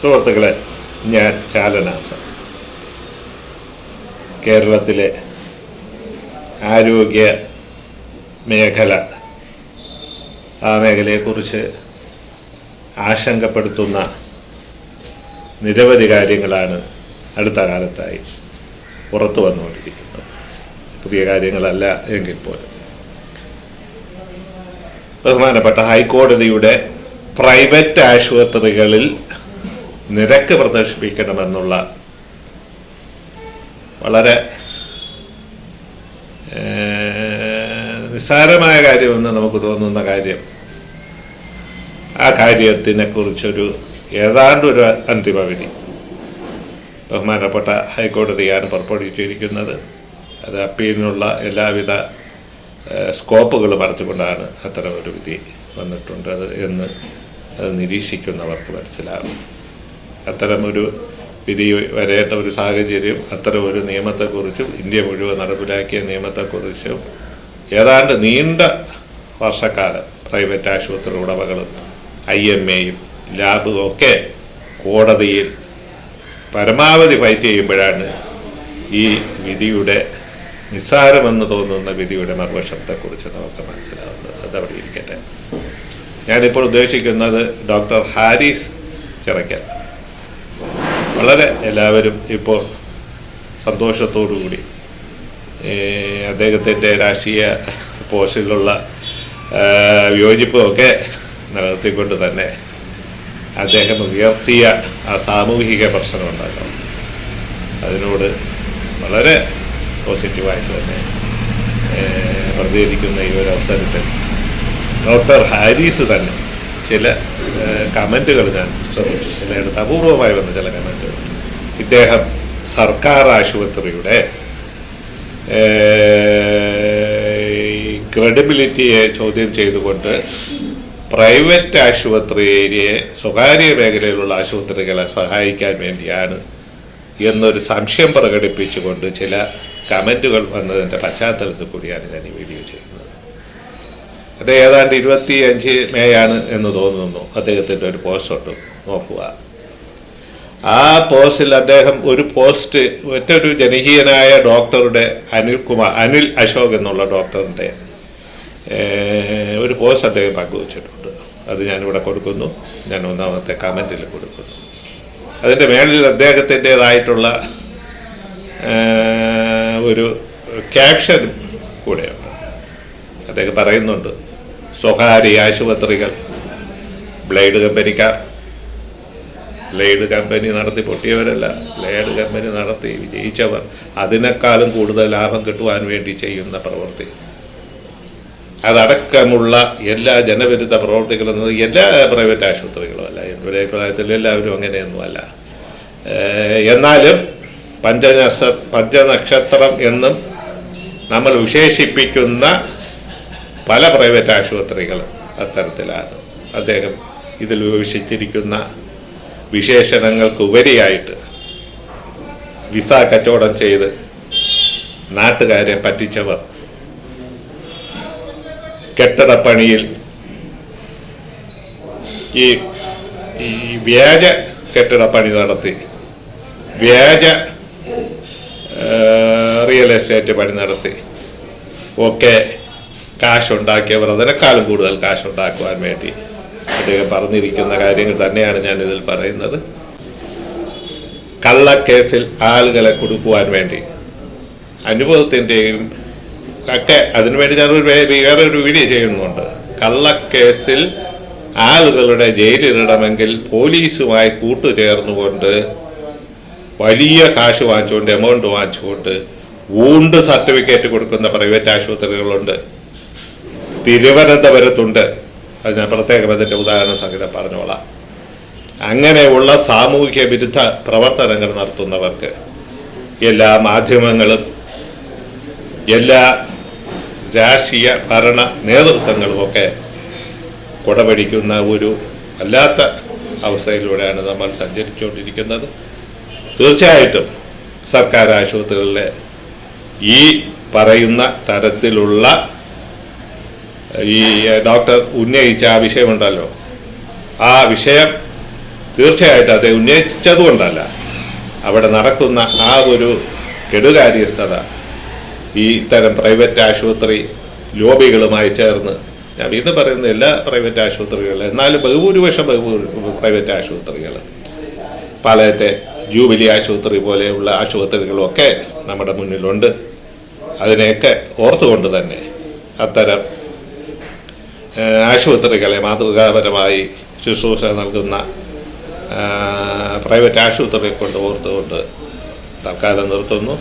സുഹൃത്തുക്കളെ ഞാൻ ചാലനാസ കേരളത്തിലെ ആരോഗ്യ മേഖല ആ മേഖലയെക്കുറിച്ച് ആശങ്കപ്പെടുത്തുന്ന നിരവധി കാര്യങ്ങളാണ് അടുത്ത കാലത്തായി പുറത്തു വന്നുകൊണ്ടിരിക്കുന്നത്. പുതിയ കാര്യങ്ങളല്ല എങ്കിൽ പോലും. ബഹുമാനപ്പെട്ട ഹൈക്കോടതിയുടെ പ്രൈവറ്റ് ആശുപത്രികളിൽ നിരക്ക് പ്രദർശിപ്പിക്കണമെന്നുള്ള വളരെ നിസ്സാരമായ കാര്യമെന്ന് നമുക്ക് തോന്നുന്ന കാര്യം. ആ കാര്യത്തിനെ കുറിച്ചൊരു ഏതാണ്ട് ഒരു അന്തിമ വിധി ബഹുമാനപ്പെട്ട ഹൈക്കോടതിയാണ് പുറപ്പെടുവിച്ചിരിക്കുന്നത്. അത് അപ്പീലിനുള്ള എല്ലാവിധ സ്കോപ്പുകൾ മറച്ചുകൊണ്ടാണ് അത്തരമൊരു വിധി വന്നിട്ടുണ്ട്. അത് എന്ന് അത് നിരീക്ഷിക്കുന്നവർക്ക് മനസ്സിലാകും. അത്തരമൊരു വിധി വരേണ്ട ഒരു സാഹചര്യം അത്തരം ഒരു നിയമത്തെക്കുറിച്ചും ഇന്ത്യ മുഴുവൻ നടപ്പിലാക്കിയ നിയമത്തെക്കുറിച്ചും ഏതാണ്ട് നീണ്ട വർഷക്കാലം പ്രൈവറ്റ് ആശുപത്രി ഉടമകളും ഐ എം എയും ലാബും ഒക്കെ കോടതിയിൽ പരമാവധി ഫൈറ്റ് ചെയ്യുമ്പോഴാണ് ഈ വിധിയുടെ നിസ്സാരമെന്ന് തോന്നുന്ന വിധിയുടെ മറുവശത്തെക്കുറിച്ച് നമുക്ക് മനസ്സിലാവുന്നത്. അതവിടെ ഇരിക്കട്ടെ. ഞാനിപ്പോൾ ഉദ്ദേശിക്കുന്നത് ഡോക്ടർ ഹാരിസ് ചിറയ്ക്കൽ വളരെ എല്ലാവരും ഇപ്പോൾ സന്തോഷത്തോടുകൂടി അദ്ദേഹത്തിന്റെ രാഷ്ട്രീയ പോസ്റ്റിലുള്ള വിയോജിപ്പൊക്കെ നിലനിർത്തിക്കൊണ്ട് തന്നെ അദ്ദേഹം ഉയർത്തിയ ആ സാമൂഹിക പ്രശ്നം ഉണ്ടാക്കണം അതിനോട് വളരെ പോസിറ്റീവായിട്ട് തന്നെ പ്രതികരിക്കുന്ന ഈ ഒരു അവസരത്തിൽ ഡോക്ടർ ഹാരിസ് തന്നെ ചില കമന്റുകൾ ഞാൻ ശ്രദ്ധിച്ചു ചിലയിടത്ത് അപൂർവമായി വന്ന ചില കമന്റുകൾ ഇദ്ദേഹം സർക്കാർ ആശുപത്രിയുടെ ക്രെഡിബിലിറ്റിയെ ചോദ്യം ചെയ്തുകൊണ്ട് പ്രൈവറ്റ് ആശുപത്രിയെ സ്വകാര്യ മേഖലയിലുള്ള ആശുപത്രികളെ സഹായിക്കാൻ വേണ്ടിയാണ് എന്നൊരു സംശയം പ്രകടിപ്പിച്ചുകൊണ്ട് ചില കമന്റുകൾ വന്നതിന്റെ പശ്ചാത്തലത്തിൽ കൂടിയാണ് ഞാൻ ഈ വീഡിയോ ചെയ്യുന്നത്. അത് ഏതാണ്ട് ഇരുപത്തി അഞ്ച് മേയാണ് എന്ന് തോന്നുന്നു. അദ്ദേഹത്തിന്റെ ഒരു പോസ്റ്റ് നോക്കുക. ആ പോസ്റ്റിൽ അദ്ദേഹം ഒരു പോസ്റ്റ് മറ്റൊരു ജനകീയനായ ഡോക്ടറുടെ അനിൽകുമാർ അനിൽ അശോക് എന്നുള്ള ഡോക്ടറിന്റെ ഒരു പോസ്റ്റ് അദ്ദേഹം പങ്കുവച്ചിട്ടുണ്ട്. അത് ഞാനിവിടെ കൊടുക്കുന്നു. ഞാൻ ഒന്നാമത്തെ കമന്റിൽ കൊടുക്കുന്നു. അതിന്റെ മേളിൽ അദ്ദേഹത്തിന്റെതായിട്ടുള്ള ഒരു ക്യാപ്ഷൻ കൂടെയുണ്ട്. അദ്ദേഹം പറയുന്നുണ്ട് സ്വകാര്യ ആശുപത്രികൾ. ബ്ലേഡ് കമ്പനിക്കാർ ബ്ലേഡ് കമ്പനി നടത്തി പൊട്ടിയവരല്ല. ബ്ലേഡ് കമ്പനി നടത്തി വിജയിച്ചവർ. അതിനേക്കാളും കൂടുതൽ ലാഭം കിട്ടുവാൻ വേണ്ടി ചെയ്യുന്ന പ്രവൃത്തി. അതടക്കമുള്ള എല്ലാ ജനവിരുദ്ധ പ്രവർത്തികളും എല്ലാ പ്രൈവറ്റ് ആശുപത്രികളും അല്ല. എന്റെ അഭിപ്രായത്തിൽ എല്ലാവരും അങ്ങനെയൊന്നുമല്ല. എന്നാലും പഞ്ചനക്ഷ പഞ്ചനക്ഷത്രം എന്നും നമ്മൾ വിശേഷിപ്പിക്കുന്ന പല പ്രൈവറ്റ് ആശുപത്രികളും അത്തരത്തിലാണ്. അദ്ദേഹം ഇതിൽ വിവക്ഷിച്ചിരിക്കുന്ന വിശേഷണങ്ങൾക്കുപരിയായിട്ട് വിസ കച്ചവടം ചെയ്ത് നാട്ടുകാരെ പറ്റിച്ചവർ കെട്ടിടപ്പണിയിൽ ഈ ഈ വ്യാജ കെട്ടിടപ്പണി നടത്തി വ്യാജ റിയൽ എസ്റ്റേറ്റ് പണി നടത്തി ഒക്കെ കാശുണ്ടാക്കിയവർ അതിനേക്കാളും കൂടുതൽ കാശ് ഉണ്ടാക്കുവാൻ വേണ്ടി അദ്ദേഹം പറഞ്ഞിരിക്കുന്ന കാര്യങ്ങൾ തന്നെയാണ് ഞാൻ ഇതിൽ പറയുന്നത്. കള്ളക്കേസിൽ ആളുകളെ കൊടുക്കുവാൻ വേണ്ടി അനുഭവത്തിന്റെയും ഒക്കെ അതിനുവേണ്ടി ഞാനൊരു വേറെ ഒരു വീഡിയോ ചെയ്യുന്നുണ്ട്. കള്ളക്കേസിൽ ആളുകളുടെ ജയിലിലിടമെങ്കിൽ പോലീസുമായി കൂട്ടുചേർന്നുകൊണ്ട് വലിയ കാശ് വാങ്ങിച്ചുകൊണ്ട് എമൗണ്ട് വാങ്ങിച്ചുകൊണ്ട് ഊണ്ട് സർട്ടിഫിക്കറ്റ് കൊടുക്കുന്ന പ്രൈവറ്റ് ആശുപത്രികളുണ്ട്. തിരുവനന്തപുരത്തുണ്ട്. അത് ഞാൻ പ്രത്യേകം അതിന്റെ ഉദാഹരണ സംഗീതം പറഞ്ഞോളാം. അങ്ങനെയുള്ള സാമൂഹ്യ വിരുദ്ധ പ്രവർത്തനങ്ങൾ നടത്തുന്നവർക്ക് എല്ലാ മാധ്യമങ്ങളും എല്ലാ രാഷ്ട്രീയ ഭരണ നേതൃത്വങ്ങളുമൊക്കെ കുടപിടിക്കുന്ന ഒരു അല്ലാത്ത അവസ്ഥയിലൂടെയാണ് നമ്മൾ സഞ്ചരിച്ചുകൊണ്ടിരിക്കുന്നത്. തീർച്ചയായിട്ടും സർക്കാർ ആശുപത്രികളിലെ ഈ പറയുന്ന തരത്തിലുള്ള ഈ ഡോക്ടർ ഉന്നയിച്ച ആ വിഷയമുണ്ടല്ലോ. ആ വിഷയം തീർച്ചയായിട്ടും അത് ഉന്നയിച്ചതുകൊണ്ടല്ല. അവിടെ നടക്കുന്ന ആ ഒരു കെടുകാര്യസ്ഥത ഈ ഇത്തരം പ്രൈവറ്റ് ആശുപത്രി ലോബികളുമായി ചേർന്ന് ഞാൻ വീണ്ടും പറയുന്ന എല്ലാ പ്രൈവറ്റ് ആശുപത്രികളും എന്നാലും ബഹുഭൂരിപക്ഷം ബഹുഭൂരി പ്രൈവറ്റ് ആശുപത്രികൾ പാളയത്തെ ജൂബിലി ആശുപത്രി പോലെയുള്ള ആശുപത്രികളൊക്കെ നമ്മുടെ മുന്നിലുണ്ട്. അതിനെയൊക്കെ ഓർത്തുകൊണ്ട് തന്നെ അത്തരം ആശുപത്രികളെ മാതൃകാപരമായി ശുശ്രൂഷ നൽകുന്ന പ്രൈവറ്റ് ആശുപത്രിയെ കൊണ്ട് ഓർത്തുകൊണ്ട് തൽക്കാലം നിർത്തുന്നു.